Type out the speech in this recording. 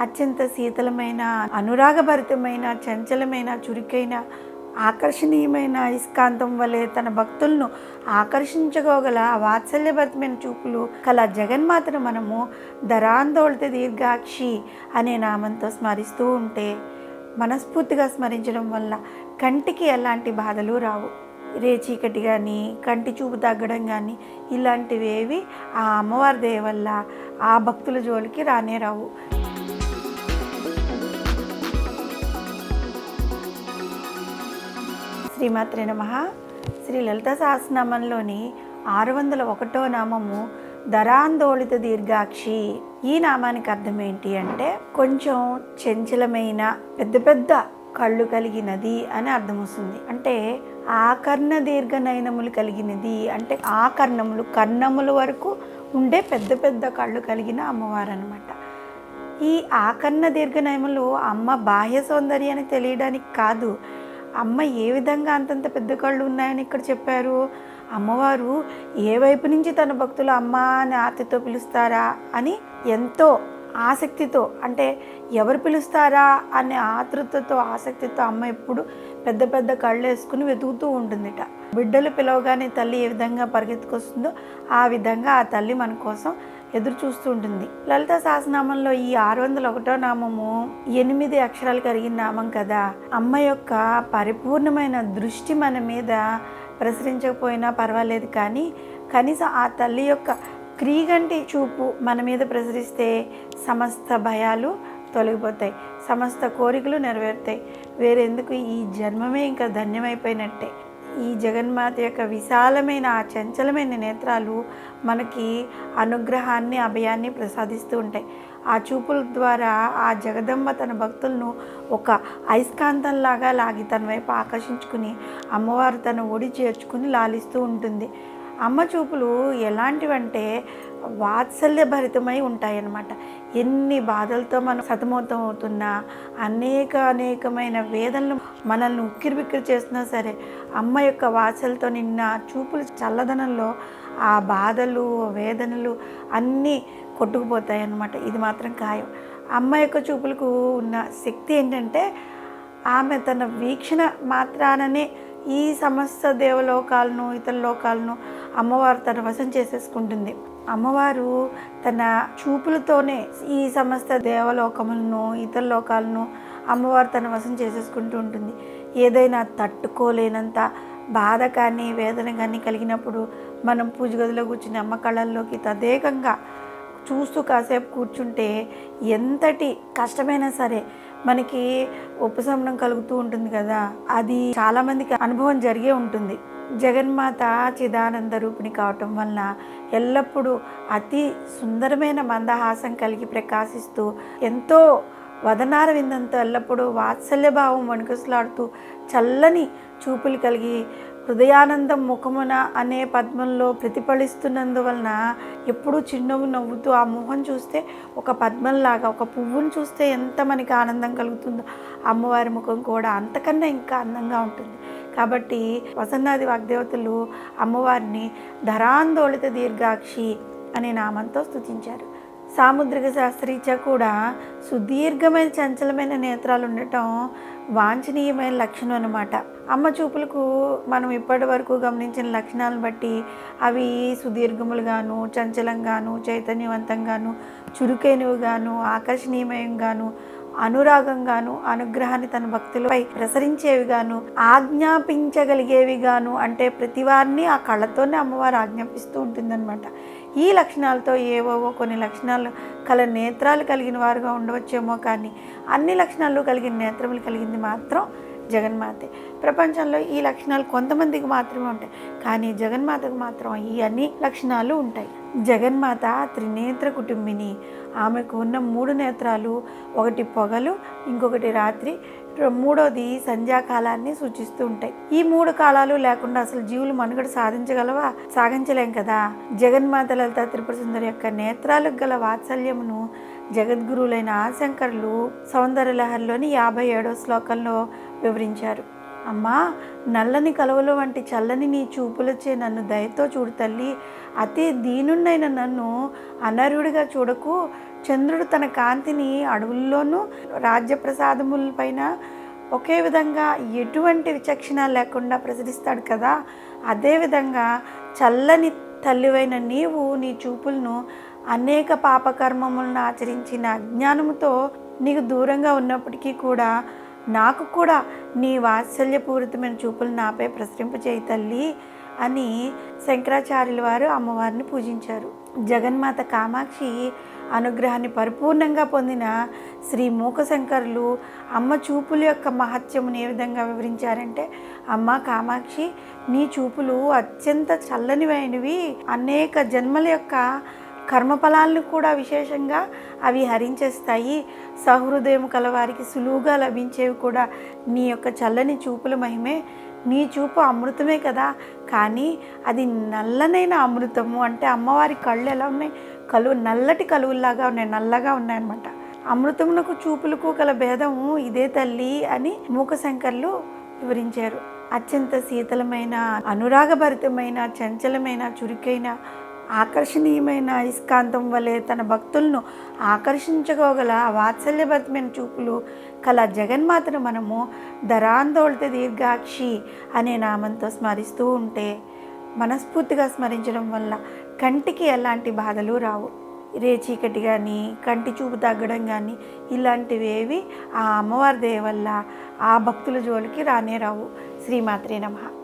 అత్యంత శీతలమైన అనురాగభరితమైన చంచలమైన చురుకైన ఆకర్షణీయమైన ఇస్కాంతం వలె తన భక్తులను ఆకర్షించుకోగల వాత్సల్యభరితమైన చూపులు కల జగన్మాతను మనము ధరాందోళిత దీర్ఘాక్షి అనే నామంతో స్మరిస్తూ ఉంటే మనస్ఫూర్తిగా స్మరించడం వల్ల కంటికి ఎలాంటి బాధలు రావు. రేచీకటి కానీ కంటి చూపు తగ్గడం కానీ ఇలాంటివేవి ఆ అమ్మవారి దయ వల్ల ఆ భక్తుల జోలికి రానే రావు. శ్రీమాత్రే నమ. శ్రీ లలిత సహస్రనామంలోని ఆరు వందల ఒకటో నామము ధరాందోళిత దీర్ఘాక్షి. ఈ నామానికి అర్థం ఏంటి అంటే కొంచెం చంచలమైన పెద్ద పెద్ద కళ్ళు కలిగినది అని అర్థం వస్తుంది. అంటే ఆకర్ణ దీర్ఘ నయనములు కలిగినది అంటే ఆకర్ణములు కర్ణముల వరకు ఉండే పెద్ద పెద్ద కళ్ళు కలిగిన అమ్మవారు అనమాట ఈ ఆకర్ణ దీర్ఘ నయములు అమ్మ బాహ్య సౌందర్యాన్ని తెలియడానికి కాదు అమ్మ ఏ విధంగా అంతంత పెద్ద కళ్ళు ఉన్నాయని ఇక్కడ చెప్పారు? అమ్మవారు ఏ వైపు నుంచి తన భక్తులు అమ్మ అని ఆర్తితో పిలుస్తారా అని ఎంతో ఆసక్తితో అంటే ఎవరు పిలుస్తారా అనే ఆతృతతో ఆసక్తితో అమ్మ ఎప్పుడు పెద్ద పెద్ద కళ్ళు వేసుకుని వెతుకుతూ ఉంటుందిట. బిడ్డలు పిలవగానే తల్లి ఏ విధంగా పరిగెత్తుకొస్తుందో ఆ విధంగా ఆ తల్లి మన కోసం ఎదురు చూస్తూ ఉంటుంది. లలిత సహస్రనామంలో ఈ ఆరు వందల ఒకటో నామము ఎనిమిది అక్షరాలు కలిగిన నామం కదా. అమ్మ యొక్క పరిపూర్ణమైన దృష్టి మన మీద ప్రసరించకపోయినా పర్వాలేదు కానీ కనీసం ఆ తల్లి యొక్క క్రీగంటి చూపు మన మీద ప్రసరిస్తే సమస్త భయాలు తొలగిపోతాయి. సమస్త కోరికలు నెరవేరుతాయి. వేరెందుకు? ఈ జన్మమే ఇంకా ధన్యమైపోయినట్టే. ఈ జగన్మాత యొక్క విశాలమైన ఆ చంచలమైన నేత్రాలు మనకి అనుగ్రహాన్ని అభయాన్ని ప్రసాదిస్తూ ఉంటాయి. ఆ చూపుల ద్వారా ఆ జగదమ్మ తన భక్తులను ఒక అయస్కాంతంలాగా లాగి తన వైపు ఆకర్షించుకుని అమ్మవారు తన ఒడి చేర్చుకుని లాలిస్తూ ఉంటుంది. అమ్మ చూపులు ఎలాంటివంటే వాత్సల్యభరితమై ఉంటాయన్నమాట. ఎన్ని బాధలతో మనం సతమతం అవుతున్నా అనేక అనేకమైన వేదనలు మనల్ని ఉక్కిరి బిక్కిరి చేస్తున్నా సరే అమ్మ యొక్క వాత్సలతో నిన్న చూపులు చల్లదనంలో ఆ బాధలు వేదనలు అన్నీ కొట్టుకుపోతాయి అన్నమాట ఇది మాత్రం ఖాయం. అమ్మ యొక్క చూపులకు ఉన్న శక్తి ఏంటంటే ఆమె తన వీక్షణ మాత్రాననే ఈ సమస్త దేవలోకాలను ఇతర లోకాలను అమ్మవారు తన వశం చేసేసుకుంటుంది. అమ్మవారు తన చూపులతోనే ఈ సమస్త దేవలోకములను ఇతర లోకాలను అమ్మవారు తన వశం చేసేసుకుంటూ ఉంటుంది. ఏదైనా తట్టుకోలేనంత బాధ కానీ వేదన కానీ కలిగినప్పుడు మనం పూజ గదిలో కూర్చుని అమ్మ కళల్లోకి తదేకంగా చూస్తూ కాసేపు కూర్చుంటే ఎంతటి కష్టమైనా సరే మనకి ఉపశమనం కలుగుతూ ఉంటుంది కదా. అది చాలామందికి అనుభవం జరిగే ఉంటుంది. జగన్మాత చిదానంద రూపిణి కావటం వలన ఎల్లప్పుడూ అతి సుందరమైన మందహాసం కలిగి ప్రకాశిస్తూ ఎంతో వదనార విందంతో ఎల్లప్పుడూ వాత్సల్య భావం వణుకుసలాడుతూ చల్లని చూపులు కలిగి హృదయానందం ముఖమున అనే పద్మంలో ప్రతిఫలిస్తున్నందువలన ఎప్పుడూ చిరునవ్వు నవ్వుతూ ఆ మొహం చూస్తే ఒక పద్మంలాగా ఒక పువ్వును చూస్తే ఎంత మనకి ఆనందం కలుగుతుందో అమ్మవారి ముఖం కూడా అంతకన్నా ఇంకా అందంగా ఉంటుంది. కాబట్టి వసంతాది వాగ్దేవతలు అమ్మవారిని ధరాందోళిత దీర్ఘాక్షి అనే నామంతో స్థుతించారు సాముద్రిక శాస్త్రీచ కూడా సుదీర్ఘమైన చంచలమైన నేత్రాలు ఉండటం వాంఛనీయమైన లక్షణం అనమాట అమ్మ చూపులకు మనం ఇప్పటి వరకు గమనించిన లక్షణాలను బట్టి అవి సుదీర్ఘములుగాను చంచలంగాను చైతన్యవంతంగాను చురుకైనవిగాను ఆకర్షణీయమయంగాను అనురాగంగాను అనుగ్రహాన్ని తన భక్తులపై ప్రసరించేవిగాను ఆజ్ఞాపించగలిగేవిగాను అంటే ప్రతి వారిని ఆ కళ్ళతోనే అమ్మవారు ఆజ్ఞాపిస్తూ ఉంటుందన్నమాట. ఈ లక్షణాలతో ఏవోవో కొన్ని లక్షణాలు కల నేత్రాలు కలిగిన వారుగా ఉండవచ్చేమో కానీ అన్ని లక్షణాలు కలిగిన నేత్రములు కలిగింది మాత్రం జగన్మాతే. ప్రపంచంలో ఈ లక్షణాలు కొంతమందికి మాత్రమే ఉంటాయి. కానీ జగన్మాతకు మాత్రం ఈ అన్ని లక్షణాలు ఉంటాయి. జగన్మాత త్రినేత్ర కుటుంబిని. ఆమెకు ఉన్న మూడు నేత్రాలు ఒకటి పొగలు ఇంకొకటి రాత్రి. మూడోది సంధ్యాకాలాన్ని సూచిస్తూ ఉంటాయి. ఈ మూడు కాలాలు లేకుండా అసలు జీవులు మనుగడ సాధించగలవా? సాగించలేం కదా. జగన్మాత లలిత త్రిపుర సుందరి యొక్క నేత్రాలకు గల వాత్సల్యమును జగద్గురువులైన ఆశంకరులు సౌందర్య లహరిలోని యాభై ఏడో శ్లోకంలో వివరించారు. అమ్మా నల్లని కలువలు వంటి చల్లని నీ చూపులచే నన్ను దయతో చూడు తల్లి. అతి దీనున్నైన నన్ను అనర్హుడిగా చూడకు. చంద్రుడు తన కాంతిని అడవుల్లోనూ రాజ్యప్రసాదములపైన ఒకే విధంగా ఎటువంటి విచక్షణ లేకుండా ప్రసరిస్తాడు కదా. అదేవిధంగా చల్లని తల్లివైన నీవు నీ చూపులను అనేక పాపకర్మములను ఆచరించిన అజ్ఞానముతో నీకు దూరంగా ఉన్నప్పటికీ కూడా నాకు కూడా నీ వాత్సల్యపూరితమైన చూపులు నాపై ప్రసరింపచేయి తల్లి అని శంకరాచార్యుల వారు అమ్మవారిని పూజించారు. జగన్మాత కామాక్షి అనుగ్రహాన్ని పరిపూర్ణంగా పొందిన శ్రీ మూకశంకరులు అమ్మ చూపుల యొక్క మహత్యమును ఏ విధంగా వివరించారంటే అమ్మ కామాక్షి నీ చూపులు అత్యంత చల్లనివైనవి అనేక జన్మల యొక్క కర్మఫలాలను కూడా విశేషంగా అవి హరించేస్తాయి. సహృదయం కలవారికి సులువుగా లభించేవి కూడా నీ యొక్క చల్లని చూపుల మహిమే. నీ చూపు అమృతమే కదా. కానీ అది నల్లనైన అమృతము అంటే అమ్మవారి కళ్ళు ఎలా ఉన్నాయి? కలువు నల్లటి కలువుల్లాగా ఉన్నాయి నల్లగా ఉన్నాయన్నమాట. అమృతమునకు చూపులకు గల భేదము ఇదే తల్లి అని మూకశంకర్లు వివరించారు. అత్యంత శీతలమైన అనురాగభరితమైన చంచలమైన చురుకైన ఆకర్షణీయమైన ఇస్కాంతం వలె తన భక్తులను ఆకర్షించుకోగల వాత్సల్యభరితమైన చూపులు కల జగన్మాతను మనము ధరాందోళిత దీర్ఘాక్షి అనే నామంతో స్మరిస్తూ ఉంటే మనస్ఫూర్తిగా స్మరించడం వల్ల కంటికి ఎలాంటి బాధలు రావు. రేచీకటి కానీ కంటి చూపు తగ్గడం కానీ ఇలాంటివేవి ఆ అమ్మవారి దయ వల్ల ఆ భక్తుల జోలికి రానే రావు. శ్రీమాత్రే నమః.